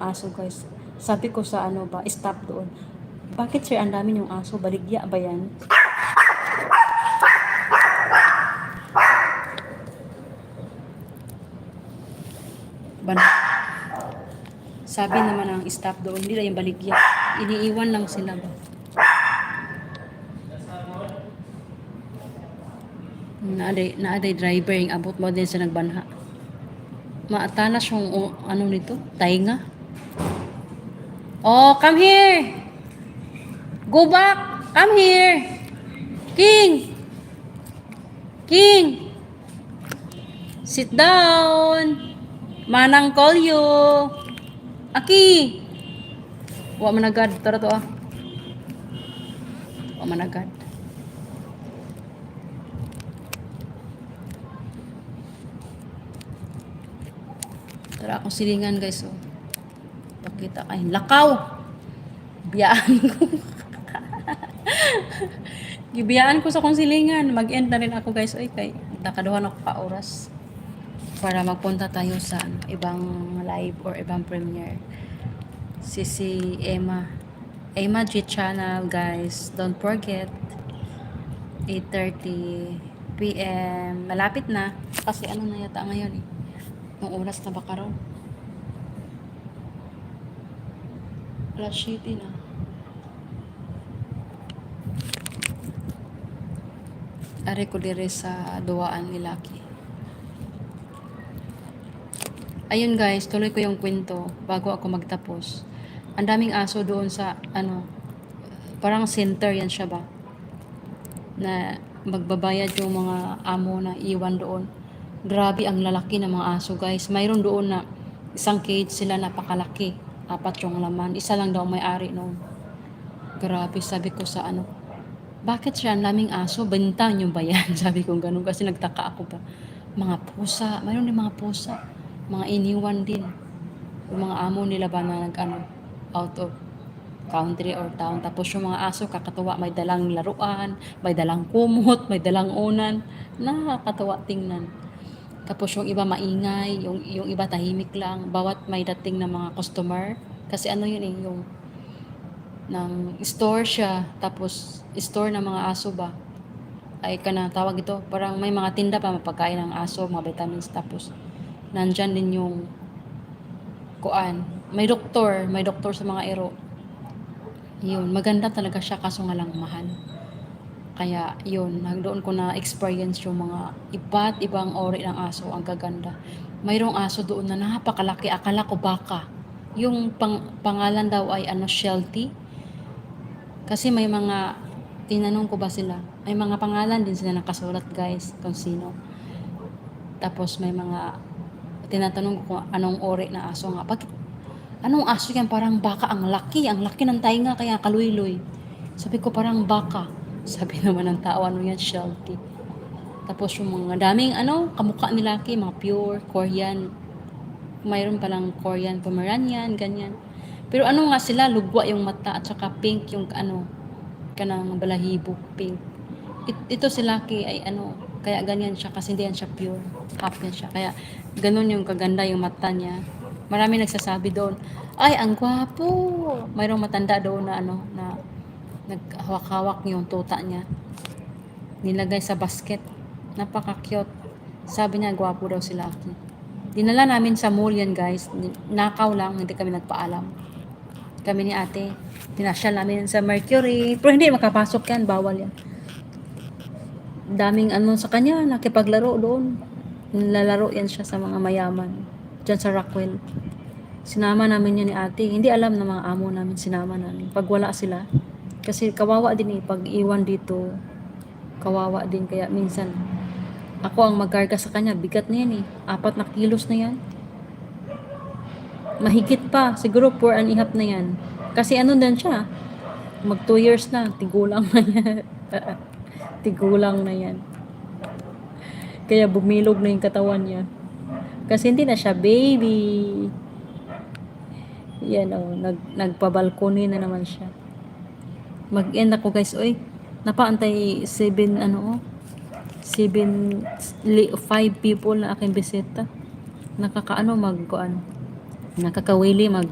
aso guys. Sabi ko sa ano ba, stop doon. Bakit sir, ang dami yung aso? Baligya ba yan? Ban Sabi naman ang stop doon, hindi na yung baligya. Iniiwan lang sila ba? Naaday, naaday driver yung abot mo din sa nagbanha. Maatalas yung ano nito, tainga. Oh, come here. Go back. Come here. King. King. Sit down. Manang call you. Aki. Wa managad. Tara to ah. Wa managad. Tara akong silingan guys. Oh. Pakita kayo. Lakaw! Biyaan ko. Gibiyaan ko sa kong silingan. Mag-end na rin ako guys. Ay, kay nakaduhan ako pa oras para magpunta tayo sa ano, ibang live or ibang premiere. Si si Emma. Emma G channel guys. Don't forget. 8.30 p.m. Malapit na. Kasi ano na yata ngayon eh. Ang oras na ba karon? Alas 7 na. Are ko dire sa duwaan Lucky. Ayun guys, tuloy ko yung kwento bago ako magtapos. Ang daming aso doon sa ano, parang center yan siya ba? Na magbabayad yung mga amo na iwan doon. Grabe ang lalaki ng mga aso guys. Mayroon doon na isang cage sila napakalaki. Apat yung laman. Isa lang daw may-ari noon. Grabe, sabi ko sa ano. Bakit siya ang laming aso? Bintang yung bayan. Sabi ko ganun kasi nagtaka ako ba. Mga pusa. Mayroon din mga pusa. Mga iniwan din. Yung mga amo nila ba na nag ano, out of country or town. Tapos yung mga aso, kakatuwa, may dalang laruan, may dalang kumot, may dalang unan. Nakakatuwa tingnan. Tapos yung iba maingay, yung, yung iba tahimik lang. Bawat may dating na mga customer. Kasi ano yun eh, yung ng store siya. Tapos store ng mga aso ba. Ay ka na tawag ito. Parang may mga tinda pa mapagkain ng aso, mga vitamins. Tapos nandyan din yung kuan. May doktor, may doktor sa mga ero. Yun, maganda talaga siya kaso nga lang mahal. Kaya yun, doon ko na experience yung mga iba't ibang ori ng aso, ang gaganda. Mayroong aso doon na napakalaki, akala ko baka. Yung pang, pangalan daw ay ano, Sheltie. Kasi may mga, tinanong ko ba sila, may mga pangalan din sila nakasulat guys, kung sino. Tapos may mga, tinatanong ko kung anong ori na aso nga. Bakit, anong aso yan? Parang baka, ang laki, ang laki ng tainga, kaya kaluy-luy. Sabi ko parang baka. Sabi naman ng tao, ano yan, Sheltie. Tapos yung mga daming, ano, kamukha ni Lucky, mga pure, Korean. Mayroon palang Korean, Pomeranian, ganyan. Pero ano nga sila, lugwa yung mata at saka pink yung ano, kanang balahibo, pink. It, ito si Lucky ay ano, kaya ganyan siya kasi hindi yan siya pure. Half yan siya. Kaya ganun yung kaganda yung mata niya. Marami nagsasabi doon, ay, ang gwapo. Mayroong matanda doon na ano, na naghawak-hawak yung tuta niya. Nilagay sa basket. Napaka-cute. Sabi niya, gwapo daw si Lucky. Dinala namin sa mall yan, guys. Nakaw lang, hindi kami nagpaalam. Kami ni ate. Pinasyal namin sa Mercury. Pero hindi makapasok yan, bawal yan. Daming ano sa kanya, nakipaglaro doon. Nilalaro yan siya sa mga mayaman. Diyan sa Rockwell. Sinama namin yan ni ate. Hindi alam ng mga amo namin, sinama namin. Pag wala sila, kasi kawawa din eh, pag iwan dito, kawawa din. Kaya minsan, ako ang magkarga sa kanya. Bigat na yan eh. Apat na kilos na yan. Mahigit pa. Siguro 4 and a na yan. Kasi ano din siya. Mag 2 years na. Tigulang na yan. Tigulang na yan. Kaya bumilog na yung katawan niya. Kasi hindi na siya baby. Yan oh, nag, nagpabalkoni na naman siya. Mag-end ako guys. Uy, napaantay 7 ano oh. 7 5 people na aking bisita. Nakakaano magkuan. Nakakawili mag